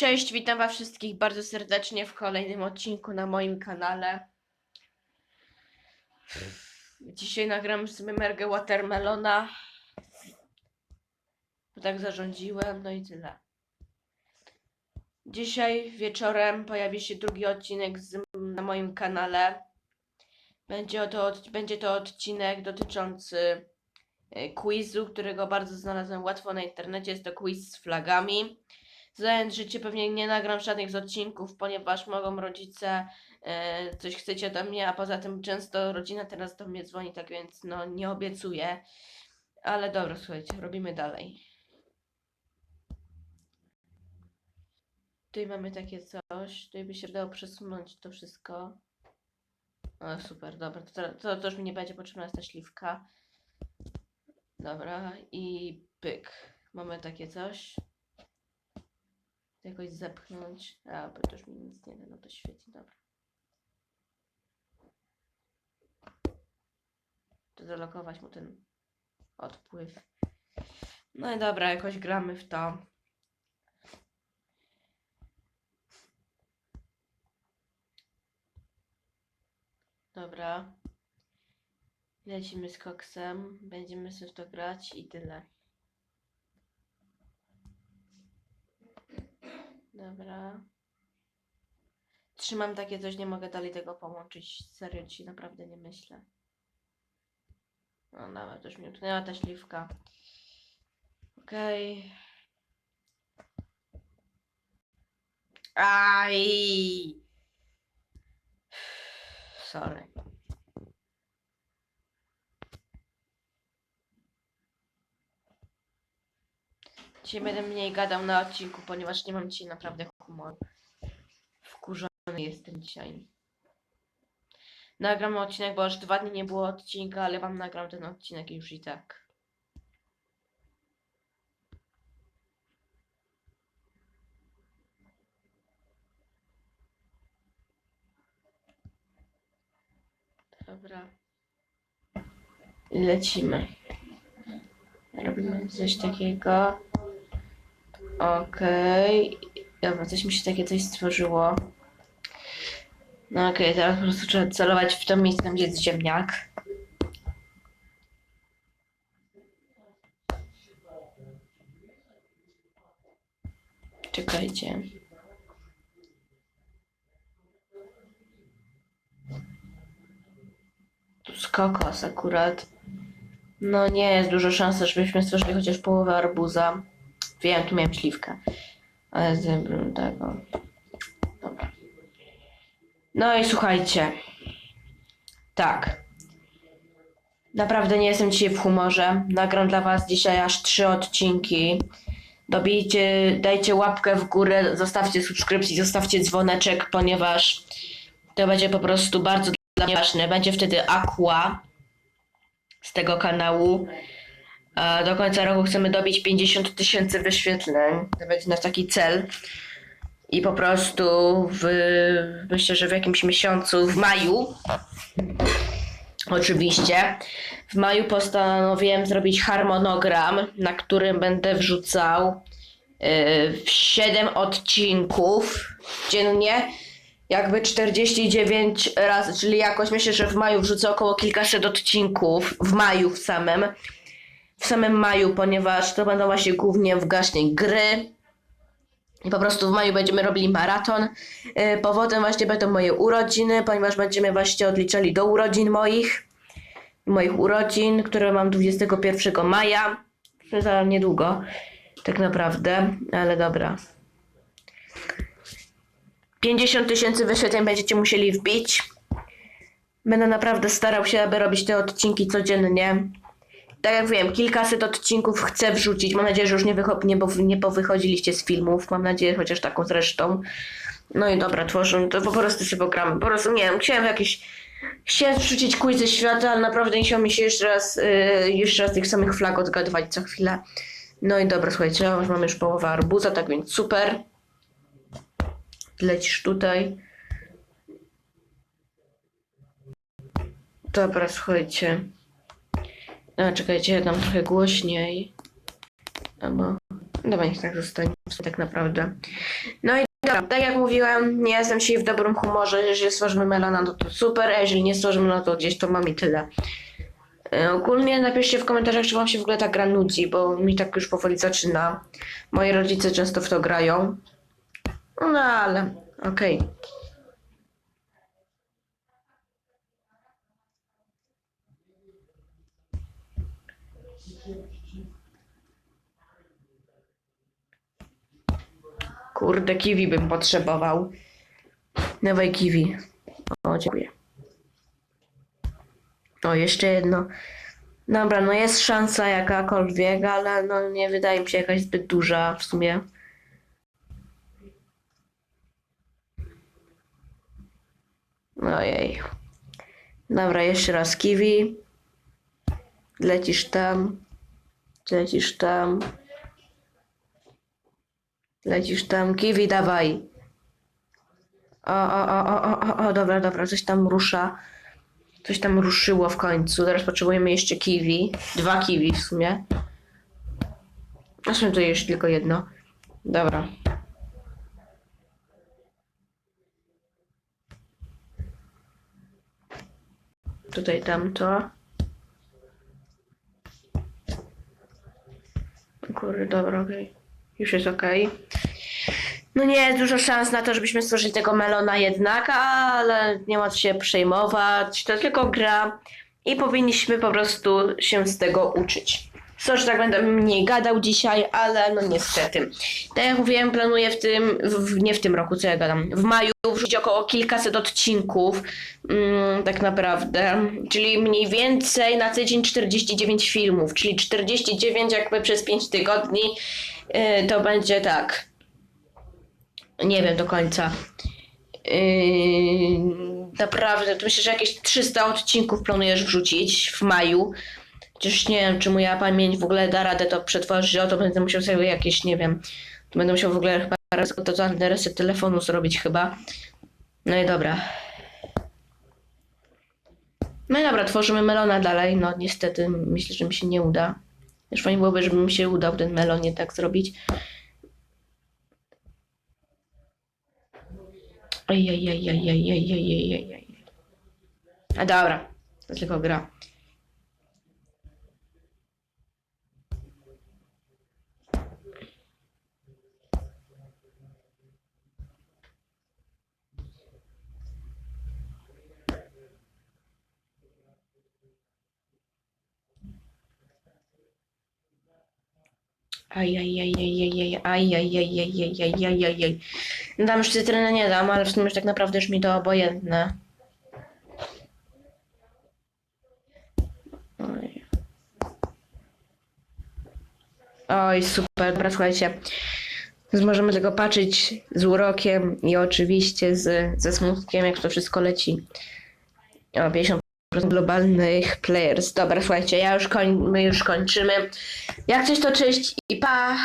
Cześć, witam was wszystkich bardzo serdecznie w kolejnym odcinku na moim kanale. Dzisiaj nagram sobie mergę Watermelona. Bo tak zarządziłem, no i tyle. Dzisiaj wieczorem pojawi się drugi odcinek z, na moim kanale. Będzie to, będzie to odcinek dotyczący e, quizu, którego bardzo znalazłem łatwo na internecie. Jest to quiz z flagami. Zająć życie pewnie nie nagram żadnych z odcinków, ponieważ mogą rodzice e, coś chcecie ode mnie, a poza tym często rodzina teraz do mnie dzwoni, tak więc no nie obiecuję. Ale dobra, słuchajcie, robimy dalej. Tutaj mamy takie coś, tutaj by się dało przesunąć to wszystko. O, super, dobra, to, to, to już mi nie będzie potrzebna jest ta śliwka. Dobra, i pyk. Mamy takie coś jakoś zepchnąć. A, bo to już mi nic nie da, no to świetnie, dobra. To zalokować mu ten odpływ. No i dobra, jakoś gramy w to. Dobra. Lecimy z koksem. Będziemy sobie to grać i tyle. Dobra. Trzymam takie coś, nie mogę dalej tego połączyć. Serio ci naprawdę nie myślę. No nawet już mi utknęła ta śliwka. Okej. Aj! Sorry. Dzisiaj będę mniej gadał na odcinku, ponieważ nie mam dzisiaj naprawdę humoru. Wkurzony jestem dzisiaj. Nagram odcinek, bo już dwa dni nie było odcinka, ale wam nagram ten odcinek już i tak. Dobra. Lecimy. Robimy coś takiego. Okej. Dobra, coś mi się takie coś stworzyło. No okej, teraz po prostu trzeba celować w to miejsce, tam gdzie jest ziemniak. Czekajcie. Tu jest kokos akurat. No nie jest dużo szans, żebyśmy stworzyli chociaż połowę arbuza. Wiem, tu miałem śliwkę. Ale zebrałem tego. Dobra. No i słuchajcie. Tak. Naprawdę nie jestem dzisiaj w humorze. Nagram dla was dzisiaj aż trzy odcinki. Dobijcie, dajcie łapkę w górę, zostawcie subskrypcję, zostawcie dzwoneczek, ponieważ to będzie po prostu bardzo dla mnie ważne. Będzie wtedy Aqua z tego kanału. Do końca roku chcemy dobić 50 tysięcy wyświetleń. To będzie nasz taki cel. I po prostu w, myślę, że w jakimś miesiącu, w maju, oczywiście, w maju postanowiłem zrobić harmonogram, na którym będę wrzucał yy, 7 odcinków dziennie. Jakby 49 razy, czyli jakoś myślę, że w maju wrzucę około kilkaset odcinków, w maju w samym w samym maju, ponieważ to będą właśnie głównie właśnie gry. I po prostu w maju będziemy robili maraton. Yy, Powodem właśnie będą moje urodziny, ponieważ będziemy właśnie odliczali do urodzin moich. Moich urodzin, które mam 21 maja. Za niedługo, tak naprawdę, ale dobra. 50 tysięcy wyświetleń będziecie musieli wbić. Będę naprawdę starał się, aby robić te odcinki codziennie tak jak wiem, kilkaset odcinków chcę wrzucić. Mam nadzieję, że już nie, wycho- nie, pow- nie powychodziliście z filmów. Mam nadzieję, chociaż taką zresztą. No i dobra, tworzę, to po prostu sobie pogramy. Po prostu nie wiem, chciałem jakieś. Chciałem wrzucić quizy świata, ale naprawdę nie chciał mi się jeszcze raz, yy, jeszcze raz tych samych flag odgadywać co chwilę. No i dobra, słuchajcie, już mam już połowę arbuza, tak więc super. Lecisz tutaj. Dobra, słuchajcie. A, czekajcie, ja dam trochę głośniej. Albo... Dobra, niech tak zostanie tak naprawdę. No i dobra, tak jak mówiłem, nie jestem dzisiaj w dobrym humorze. Jeżeli stworzymy melona, no to super, a jeżeli nie stworzymy, no to gdzieś to mam i tyle. E, Ogólnie napiszcie w komentarzach, czy wam się w ogóle ta gra nudzi, bo mi tak już powoli zaczyna. Moi rodzice często w to grają. No ale, okej. Kurde, kiwi bym potrzebował. Nowej kiwi. O, dziękuję. O, jeszcze jedno. Dobra, no jest szansa jakakolwiek, ale no nie wydaje mi się jakaś zbyt duża w sumie. Ojej. Dobra, jeszcze raz kiwi. Lecisz tam. Lecisz tam. Lecisz tam. Kiwi, dawaj. O, o, o, o, o, o, dobra, dobra, coś tam rusza. Coś tam ruszyło w końcu. Teraz potrzebujemy jeszcze kiwi. Dwa kiwi w sumie. A sumie to jeszcze tylko jedno. Dobra. Tutaj tamto. Kurde, dobra, okej. Już jest okej. No nie jest dużo szans na to, żebyśmy stworzyli tego melona jednak, ale nie ma co się przejmować. To tylko gra i powinniśmy po prostu się z tego uczyć. Co, że tak będę mniej gadał dzisiaj, ale no niestety. Tak jak mówiłem, planuję w tym, w, nie w tym roku, co ja gadam, w maju wrzucić około kilkaset odcinków, mm, tak naprawdę, czyli mniej więcej na tydzień 49 filmów, czyli 49 jakby przez 5 tygodni, yy, to będzie tak, nie wiem do końca. Yy, naprawdę, to myślę, że jakieś 300 odcinków planujesz wrzucić w maju. Chociaż nie wiem, czy moja pamięć w ogóle da radę to przetworzyć, o to będę musiał sobie jakieś, nie wiem, to będę musiał w ogóle chyba raz totalny reset telefonu zrobić chyba. No i dobra. No i dobra, tworzymy melona dalej. No niestety myślę, że mi się nie uda. Już fajnie byłoby, żeby mi się udał ten melonie tak zrobić. Ojej, ojej, ojej, ojej, ojej, ojej. A dobra, to tylko gra. Ajajajajajaj, ajajajajajajajajaj. No tam już cytryny nie dam, ale w sumie tak naprawdę już mi to obojętne. Oj. Oj, super, dobra, możemy tego patrzeć z urokiem i oczywiście z, ze smutkiem, jak to wszystko leci. O, 50% globalnych players. Dobra, słuchajcie, ja już koń, my już kończymy. Jak coś to cześć i pa!